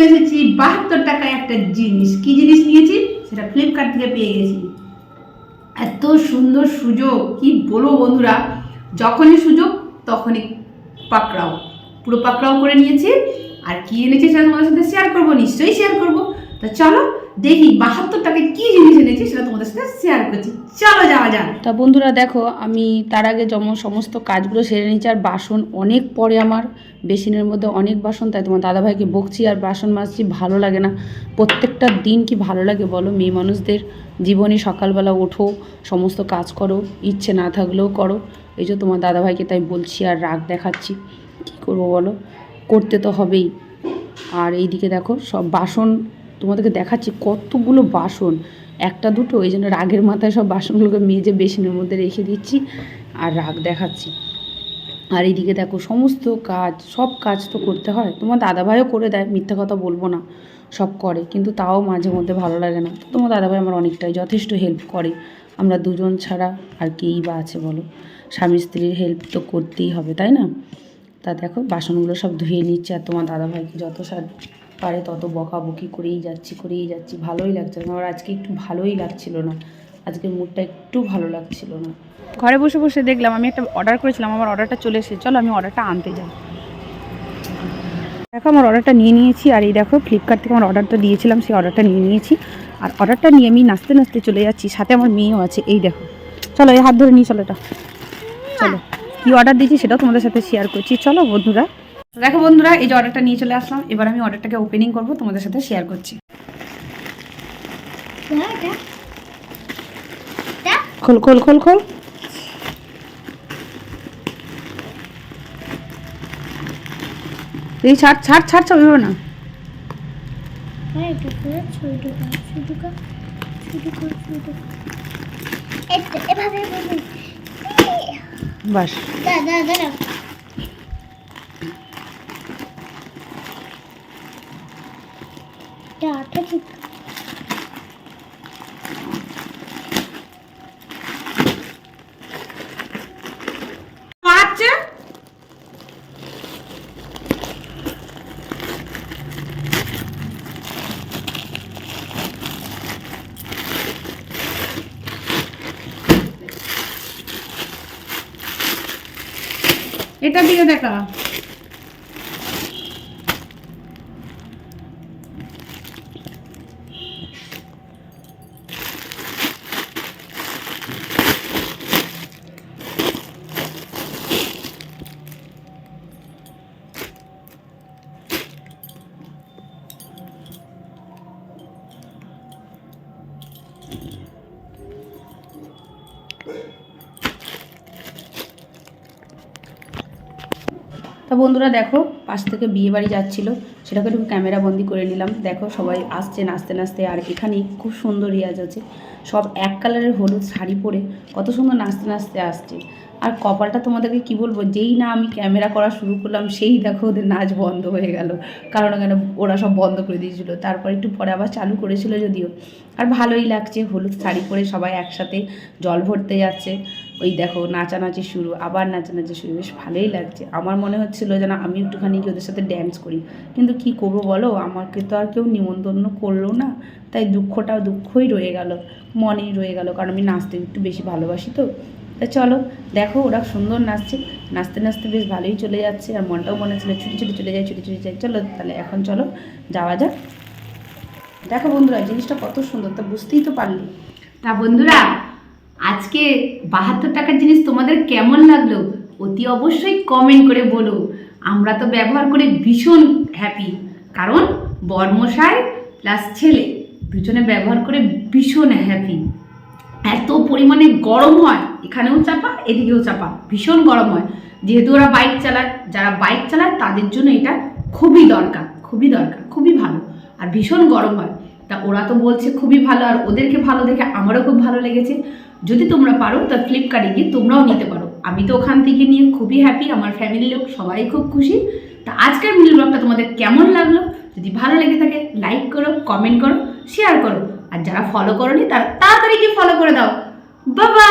চলে এসেছি, বাহাত্তর টাকায় একটা জিনিস। কি জিনিস নিয়েছি? সেটা ফ্লিপকার্ট থেকে পেয়ে গেছি। এত সুন্দর সুযোগ, কি বলব বন্ধুরা? যখনই সুযোগ, তখনই পাকড়াও। পুরো পাকড়াও করে নিয়েছি। আর কি এনেছি সেটা তোমাদের সাথে শেয়ার করব, নিশ্চয়ই শেয়ার করব। তো চলো দেখি বাহাত্তর টাকায় কি জিনিস এনেছি সেটা তোমাদের সাথে শেয়ার করছি। চলো যাওয়া যাক। তা বন্ধুরা দেখো, আমি তার আগে যেমন সমস্ত কাজগুলো সেরে নিচ্ছি আর বাসন অনেক পরে আমার, বেসিনের মধ্যে অনেক বাসন, তাই তোমার দাদাভাইকে বকছি, আর বাসন মাজছি, ভালো লাগে না। প্রত্যেকটা দিন কি ভালো লাগে বলো? মেয়ে মানুষদের জীবনে সকালবেলা ওঠো, সমস্ত কাজ করো, ইচ্ছে না থাকলেও করো। এই যে তোমার দাদাভাইকে তাই বলছি, আর রাগ দেখাচ্ছি। কী করব বলো? করতে তো হবেই। আর এইদিকে দেখো, সব বাসন তোমাদেরকে দেখাচ্ছি কতগুলো বাসন। একটা দুটো ওই জন্য রাগের মাথায় সব বাসনগুলোকে মেজে বেসিনের মধ্যে রেখে দিচ্ছি আর রাগ দেখাচ্ছি। আর এইদিকে দেখো, সমস্ত কাজ, সব কাজ তো করতে হয়। তোমার দাদাভাইও করে দেয়, মিথ্যা কথা বলব না, সব করে। কিন্তু তাও মাঝে মধ্যে ভালো লাগে না। তোমার দাদাভাই আমার অনেকটাই যথেষ্ট হেল্প করে। আমরা দুজন ছাড়া আর কেই বা আছে বলো? স্বামী স্ত্রীর হেল্প তো করতেই হবে, তাই না? তা দেখো, বাসনগুলো সব ধুয়ে নিচ্ছে আর তোমার দাদাভাইকে যত সার পারে, তত বকাবকি করেই যাচ্ছি করেই যাচ্ছি, ভালোই লাগছে না। আমার আজকে একটু ভালোই লাগছিল না। আজকের মুডটা একটু ভালো লাগছিল না। ঘরে বসে বসে দেখলাম, আমি একটা অর্ডার করেছিলাম, আমার অর্ডারটা চলে এসেছে। চলো, আমি অর্ডারটা আনতে যাই। দেখো, আমার অর্ডারটা নিয়ে নিয়েছি, আর এই দেখো ফ্লিপকার্ট থেকে আমার অর্ডারটা দিয়েছিলাম, সেই অর্ডারটা নিয়ে নিয়েছি। আর অর্ডারটা নিয়ে আমি নাচতে নাচতে চলে যাচ্ছি, সাথে আমার মেয়েও আছে, এই দেখো। চলো, এই হাত ধরে নিয়ে চলো এটা। চলো, কী অর্ডার দিয়েছি সেটাও তোমাদের সাথে শেয়ার করছি। চলো, বন্ধুরা। দেখো বন্ধুরা এই যে অর্ডারটা নিয়ে চলে আসলাম। এবার আমি অর্ডারটাকে ওপেনিং করব তোমাদের সাথে শেয়ার করছি। খোল খোল খোল খোল। এই ছাড় ছাড় ছাড় ছাড় না। হ্যাঁ এটা করে ছুঁটো কর ছুঁটো কর ছুঁটো কর ছুঁটো এভাবে এভাবে বাস দাদা দাদা আটা ঠিক পাচ্ছে এটা দিকে দেখা তা বন্ধুরা দেখো, পাশ থেকে বিয়ে বাড়ি যাচ্ছিল, সেটাকে একটু ক্যামেরা বন্দি করে নিলাম। দেখো, সবাই আসছে, নাচতে নাচতে, আর এখানে খুব সুন্দর রিয়াজ আছে সব এক কালারের হলুদ শাড়ি পরে কত সুন্দর নাচতে নাচতে আসছে। আর কপালটা তোমাদেরকে কি বলব, যেই না আমি ক্যামেরা করা শুরু করলাম, সেই দেখো ওদের নাচ বন্ধ হয়ে গেল। কারণ কেন ওরা সব বন্ধ করে দিয়েছিল। তারপর একটু পরে আবার চালু করেছিল যদিও। আর ভালোই লাগছে, হলুদ শাড়ি পরে সবাই একসাথে জল ভরতে যাচ্ছে। ওই দেখো নাচানাচি শুরু, আবার নাচানাচি শুরু, বেশ ভালোই লাগছে। আমার মনে হচ্ছিল যেন আমি একটুখানি গিয়ে ওদের সাথে ড্যান্স করি। কিন্তু কি করব বলো, আমাকে তো আর কেউ নিমন্ত্রণ করল না। তাই দুঃখটা দুঃখই রয়ে গেল, মনেই রয়ে গেল। কারণ আমি নাচতে একটু বেশি ভালোবাসি তো। তা চলো, দেখো ওরা সুন্দর নাচছে। নাচতে নাচতে বেশ ভালোই চলে যাচ্ছে আর মনটাও মনে ছিল ছুটি ছুটি চলে যায়, ছুটি ছুটি যায়। চলো তাহলে এখন চলো, যাওয়া যাক। দেখো বন্ধুরা, জিনিসটা কত সুন্দর, তা বুঝতেই তো পারলি। তা বন্ধুরা, আজকে বাহাত্তর টাকার জিনিস তোমাদের কেমন লাগল? অতি অবশ্যই কমেন্ট করে বলো। আমরা তো ব্যবহার করে ভীষণ হ্যাপি কারণ বর্মশাই প্লাস ছেলে, দুজনে ব্যবহার করে ভীষণ হ্যাপি এত পরিমাণে গরম হয়, এখানেও চাপা, এদিকেও চাপা, ভীষণ গরম হয়। যেহেতু ওরা বাইক চালায়, যারা বাইক চালায়, তাদের জন্য এটা খুবই দরকার খুবই দরকার, খুবই ভালো, আর ভীষণ গরম হয়। তা ওরা তো বলছে খুবই ভালো, আর ওদেরকে ভালো দেখে আমারও খুব ভালো লেগেছে। যদি তোমরা পারো, তা ফ্লিপকার্টে গিয়ে তোমরাও নিতে পারো। আমি তো ওখান থেকে নিয়ে খুবই হ্যাপি আমার ফ্যামিলির লোক সবাই খুব খুশি। তা আজকের মিল ব্লগটা তোমাদের কেমন লাগল? যদি ভালো লেগে থাকে লাইক করো কমেন্ট করো শেয়ার করো। আর যারা ফলো করোনি তারা তাড়াতাড়ি গিয়ে ফলো করে দাও। বাবা